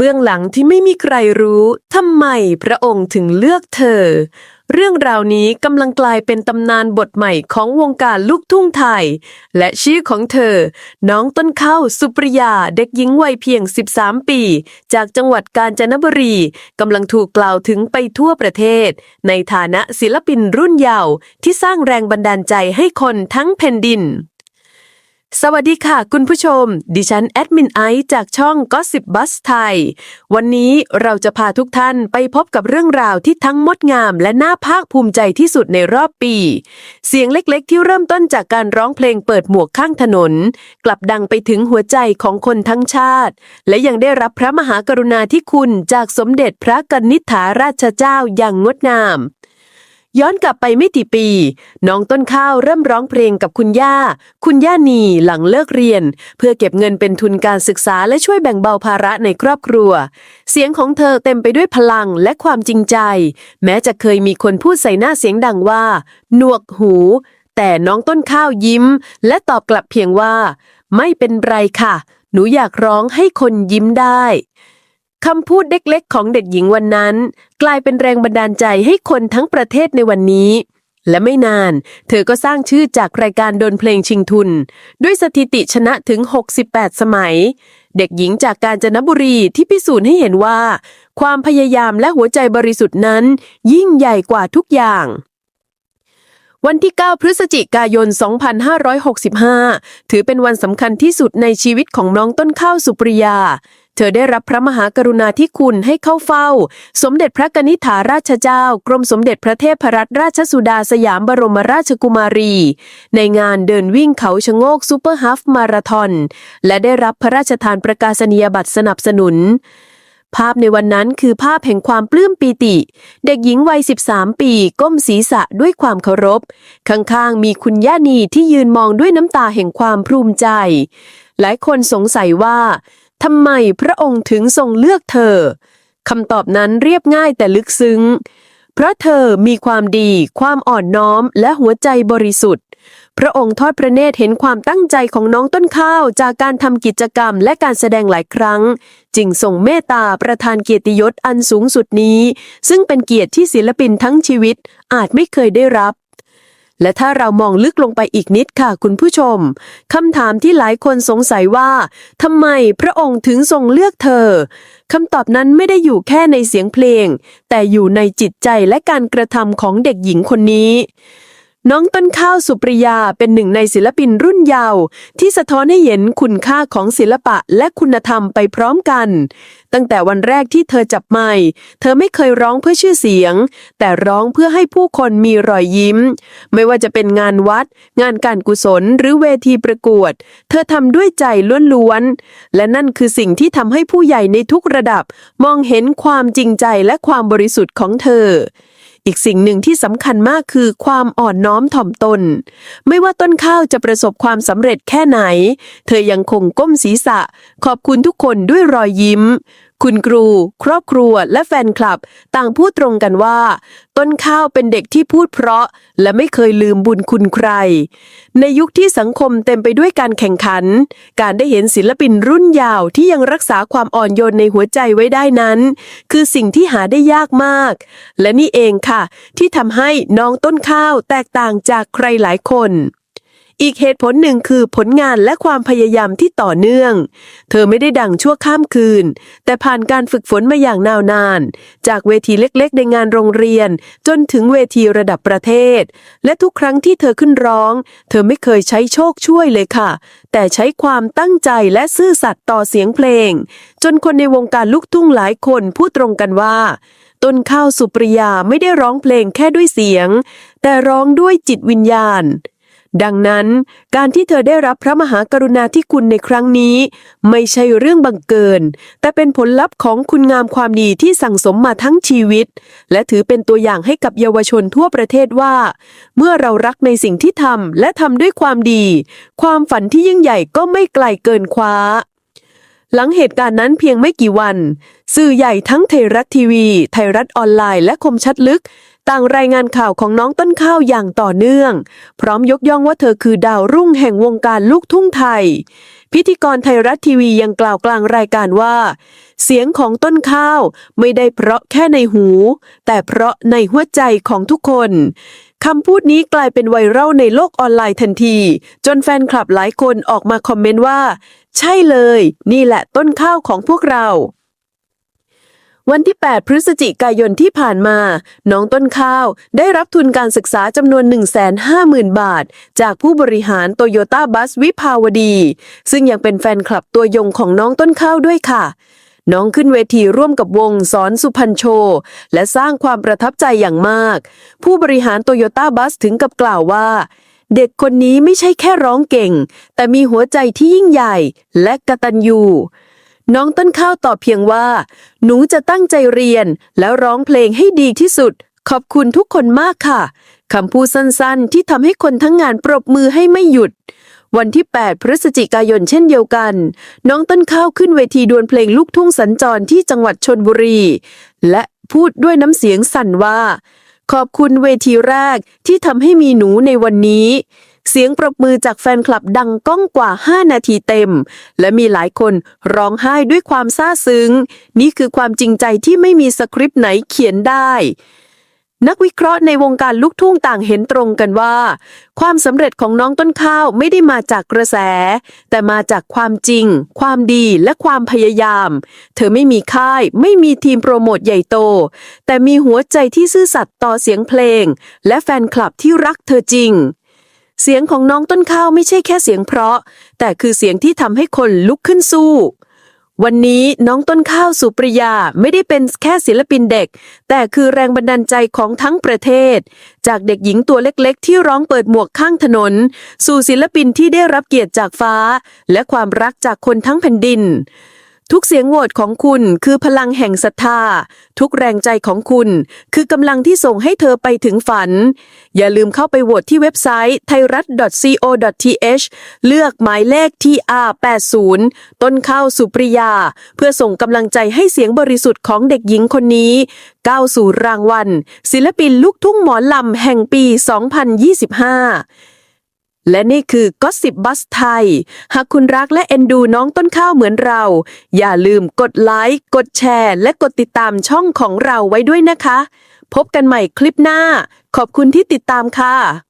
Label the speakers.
Speaker 1: เบื้องหลังที่ไม่มีใครรู้ทำไมพระองค์ถึงเลือกเธอ เรื่องราวนี้กำลังกลายเป็นตำนานบทใหม่ของวงการลูกทุ่งไทย และชื่อของเธอ น้องต้นข้าวสุปริยาเด็กหญิงวัยเพียง 13 ปี จากจังหวัดกาญจนบุรีกำลังถูกกล่าวถึงไปทั่วประเทศ ในฐานะศิลปินรุ่นเยาว์ที่สร้างแรงบันดาลใจให้คนทั้งแผ่นดิน สวัสดีค่ะ คุณผู้ชม ดิฉันแอดมินไอซ์จากช่อง Gossip Bus ไทย วันนี้เราจะพาทุกท่านไปพบกับเรื่องราวที่ทั้งมดงามและน่าภาคภูมิใจที่สุดในรอบปี เสียงเล็กๆ ที่เริ่มต้นจากการร้องเพลงเปิดหมวกข้างถนน กลับดังไปถึงหัวใจของคนทั้งชาติ และยังได้รับพระมหากรุณาธิคุณจากสมเด็จพระกนิษฐาราชเจ้าอย่างงดงาม ย้อนกลับไปไม่กี่ปี น้องต้นข้าวเริ่มร้องเพลงกับคุณย่า คุณย่านีหลังเลิกเรียน เพื่อเก็บเงินเป็นทุนการศึกษาและช่วยแบ่งเบาภาระในครอบครัว เสียงของเธอเต็มไปด้วยพลังและความจริงใจ แม้จะเคยมีคนพูดใส่หน้าเสียงดังว่า หนวกหู แต่น้องต้นข้าวยิ้ม และตอบกลับเพียงว่า ไม่เป็นไรค่ะ หนูอยากร้องให้คนยิ้มได้ คำพูดเล็กๆ ของเด็กหญิงวันนั้น กลายเป็นแรงบันดาลใจให้คนทั้งประเทศในวันนี้ และไม่นาน เธอก็สร้างชื่อจากรายการดนเพลงชิงทุน ด้วยสถิติชนะถึง 68 สมัย เด็กหญิงจากการจนบุรีที่พิสูจน์ให้เห็นว่า ความพยายามและหัวใจบริสุทธิ์นั้น ยิ่งใหญ่กว่าทุกอย่างวันที่ 9 พฤศจิกายน 2565 ถือเป็นวันสำคัญที่สุดในชีวิตของน้องต้นข้าวสุปริยา เธอได้รับพระมหากรุณาธิคุณให้เข้าเฝ้า สมเด็จพระกนิษฐาราชเจ้า กรมสมเด็จพระเทพรัตนราชสุดาสยามบรมราชกุมารี ในงานเดินวิ่งเขาชะโงกซูเปอร์ฮาฟมาราทอนและได้รับพระราชทานประกาศนียบัตรสนับสนุน ภาพในวันนั้นคือภาพแห่งความปลื้มปีติ เด็กหญิงวัย 13 ปีก้มศีรษะด้วยความเคารพ ข้างๆ มีคุณย่านีที่ยืนมองด้วยน้ำตาแห่งความภูมิใจ หลายคนสงสัยว่า ทำไมพระองค์ถึงทรงเลือกเธอคำตอบนั้นเรียบง่ายแต่ลึกซึ้ง เพราะเธอมีความดี ความอ่อนน้อม และหัวใจบริสุทธิ์ พระองค์ทอดพระเนตรเห็นความตั้งใจของน้องต้นข้าวจากการทำกิจกรรมและการแสดงหลายครั้ง จึงทรงเมตตาประทานเกียรติยศอันสูงสุดนี้ ซึ่งเป็นเกียรติที่ศิลปินทั้งชีวิตอาจไม่เคยได้รับ และถ้าเรามองลึกลงไปอีกนิดค่ะคุณผู้ชมคำถามที่หลายคนสงสัยว่าทำไมพระองค์ถึงทรงเลือกเธอคำตอบนั้นไม่ได้อยู่แค่ในเสียงเพลง แต่อยู่ในจิตใจและการกระทำของเด็กหญิงคนนี้ น้องต้นข้าวสุปริยาเป็นหนึ่งในศิลปินรุ่นเยาว์ที่สะท้อนให้เห็นคุณค่าของศิลปะและคุณธรรมไปพร้อมกัน ตั้งแต่วันแรกที่เธอจับไมค์เธอไม่เคยร้องเพื่อชื่อเสียง แต่ร้องเพื่อให้ผู้คนมีรอยยิ้ม ไม่ว่าจะเป็นงานวัด งานการกุศลหรือเวทีประกวด เธอทำด้วยใจล้วนๆและนั่นคือสิ่งที่ทำให้ผู้ใหญ่ในทุกระดับ มองเห็นความจริงใจและความบริสุทธิ์ของเธอ อีกสิ่งหนึ่งที่สำคัญมากคือความอ่อนน้อมถ่อมตน ไม่ว่าต้นข้าวจะประสบความสำเร็จแค่ไหน เธอยังคงก้มศีรษะ ขอบคุณทุกคนด้วยรอยยิ้ม คุณครู ครอบครัว และแฟนคลับ ต่างพูดตรงกันว่า ต้นข้าวเป็นเด็กที่พูดเพราะ และไม่เคยลืมบุญคุณใคร ในยุคที่สังคมเต็มไปด้วยการแข่งขัน การได้เห็นศิลปินรุ่นยาวที่ยังรักษาความอ่อนโยนในหัวใจไว้ได้นั้น คือสิ่งที่หาได้ยากมาก และนี่เองค่ะ ที่ทำให้น้องต้นข้าวแตกต่างจากใครหลายคน อีกเหตุผลหนึ่งคือผลงานและความพยายามที่ต่อเนื่อง เธอไม่ได้ดังชั่วข้ามคืน แต่ผ่านการฝึกฝนมาอย่างนาวนาน จากเวทีเล็กๆ ในงานโรงเรียน จนถึงเวทีระดับประเทศ และทุกครั้งที่เธอขึ้นร้อง เธอไม่เคยใช้โชคช่วยเลยค่ะ แต่ใช้ความตั้งใจและซื่อสัตย์ต่อเสียงเพลง จนคนในวงการลูกทุ่งหลายคนพูดตรงกันว่าต้นข้าวสุปริยาไม่ได้ร้องเพลงแค่ด้วยเสียง แต่ร้องด้วยจิตวิญญาณ ดังนั้น การที่เธอได้รับพระมหากรุณาธิคุณในครั้งนี้ ไม่ใช่เรื่องบังเกิน แต่เป็นผลลัพธ์ของคุณงามความดีที่สั่งสมมาทั้งชีวิต และถือเป็นตัวอย่างให้กับเยาวชนทั่วประเทศว่า เมื่อเรารักในสิ่งที่ทำและทำด้วยความดี ความฝันที่ยิ่งใหญ่ก็ไม่ไกลเกินคว้าหลังเหตุการณ์นั้นเพียงไม่กี่วัน สื่อใหญ่ทั้งไทยรัฐทีวี ไทยรัฐออนไลน์และคมชัดลึก ต่างรายงานข่าวของน้องต้นข้าวอย่างต่อเนื่อง พร้อมยกย่องว่าเธอคือดาวรุ่งแห่งวงการลูกทุ่งไทย พิธีกรไทยรัฐทีวียังกล่าวกลางรายการว่า เสียงของต้นข้าวไม่ได้เพราะแค่ในหู แต่เพราะในหัวใจของทุกคนคำพูดนี้กลายเป็นไวรัลในโลกออนไลน์ทันที จนแฟนคลับหลายคนออกมาคอมเมนต์ว่า ใช่เลย นี่แหละต้นข้าวของพวกเรา วันที่ 8 พฤศจิกายนที่ผ่านมา น้องต้นข้าวได้รับทุนการศึกษาจำนวน 150,000 บาท จากผู้บริหารโตโยต้าบัสวิภาวดี ซึ่งยังเป็นแฟนคลับตัวยงของน้องต้นข้าวด้วยค่ะ น้องขึ้นเวทีร่วมกับวงสอนสุพรรณโชว์และสร้างความประทับใจอย่างมาก ผู้บริหารโตโยต้าบัสถึงกับกล่าวว่า เด็กคนนี้ไม่ใช่แค่ร้องเก่ง แต่มีหัวใจที่ยิ่งใหญ่และกะตัญญู น้องต้นข้าวตอบเพียงว่า หนูจะตั้งใจเรียน แล้วร้องเพลงให้ดีที่สุด ขอบคุณทุกคนมากค่ะคำพูดสั้นๆ ที่ทำให้คนทั้งงานปรบมือให้ไม่หยุด วันที่ 8 พฤศจิกายนเช่นเดียวกัน น้องต้นข้าวขึ้นเวทีดวลเพลงลูกทุ่งสัญจรที่จังหวัดชนบุรี และพูดด้วยน้ำเสียงสั่นว่า ขอบคุณเวทีแรกที่ทำให้มีหนูในวันนี้ เสียงปรบมือจากแฟนคลับดังก้องกว่า 5 นาทีเต็ม และมีหลายคนร้องไห้ด้วยความซาซึ้ง นี่คือความจริงใจที่ไม่มีสคริปต์ไหนเขียนได้นักวิเคราะห์ในวงการลูกทุ่งต่างเห็นตรงกันว่า ความสำเร็จของน้องต้นข้าวไม่ได้มาจากกระแส แต่มาจากความจริง ความดีและความพยายาม เธอไม่มีค่าย ไม่มีทีมโปรโมทใหญ่โต แต่มีหัวใจที่ซื่อสัตย์ต่อเสียงเพลง และแฟนคลับที่รักเธอจริง สียงของน้องต้นข้าวไม่ใช่แค่เสียงเพราะ แต่คือเสียงที่ทำให้คนลุกขึ้นสู้ วันนี้น้องต้นข้าวสุปริยาไม่ได้เป็นแค่ศิลปินเด็ก แต่คือแรงบันดาลใจของทั้งประเทศ จากเด็กหญิงตัวเล็กๆ ที่ร้องเปิดหมวกข้างถนน สู่ศิลปินที่ได้รับเกียรติจากฟ้า และความรักจากคนทั้งแผ่นดิน ทุกเสียงโหวตของคุณคือพลังแห่งศรัทธา ทุกแรงใจของคุณ คือกำลังที่ส่งให้เธอไปถึงฝัน อย่าลืมเข้าไปโหวตที่เว็บไซต์ไทยรัฐ .co.th เลือกหมายเลข TR80 ต้นข้าวสุปริยา เพื่อส่งกำลังใจให้เสียงบริสุทธิ์ของเด็กหญิงคนนี้ ก้าวสู่รางวัล ศิลปินลูกทุ่งหมอลำแห่งปี 2025 และนี่คือก็สิบบัสไทย หากคุณรักและเอ็นดูน้องต้นข้าวเหมือนเรา อย่าลืมกดไลค์ กดแชร์ และกดติดตามช่องของเราไว้ด้วยนะคะ พบกันใหม่คลิปหน้า ขอบคุณที่ติดตามค่ะ